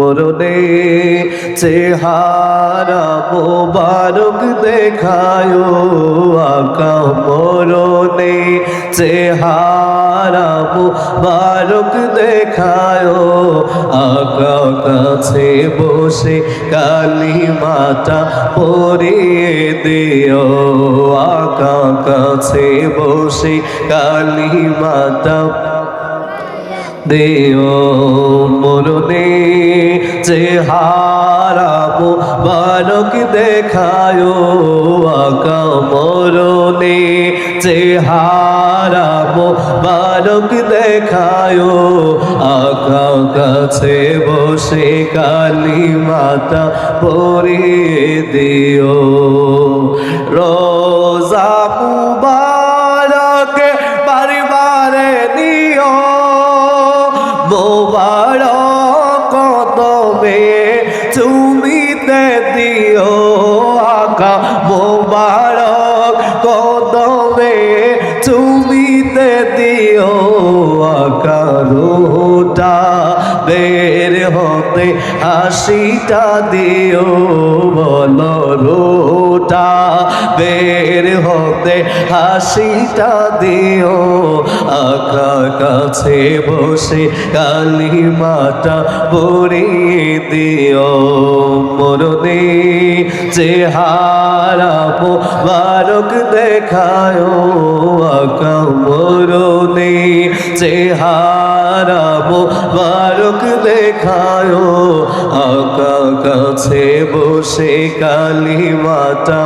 মরণে চেহারা মোবারক দেখায়, আকা মরণে চেহারা মোবারক দেখায়। আকা কাছে বসে কালী মাতা পরিয়ে দিও। আকা কাছে বসে কালী মাতা দেও। মরণে চেহারাবো বালক দেখায় আকা মরণে। চেহারাবো বালক দেখায় আকা কাছে বসে কালী মাতা পরিয়ে দিও রোজা মুবারক পরিবারে দিও মোবারক কদমে চুমিতে দিও আকা মোবারক। দিও আকা রোটা বের হতে হাসিটা দিও বলো রোটা বের হতে হাসিটা দিও আকা কাছে বসে কালী মাতা পরিয়ে দিও মরদে চেহারা বারক দেখায় আকা মরদে চেহারা বারক দেখায় আকা কাছে বসে কালী মাতা।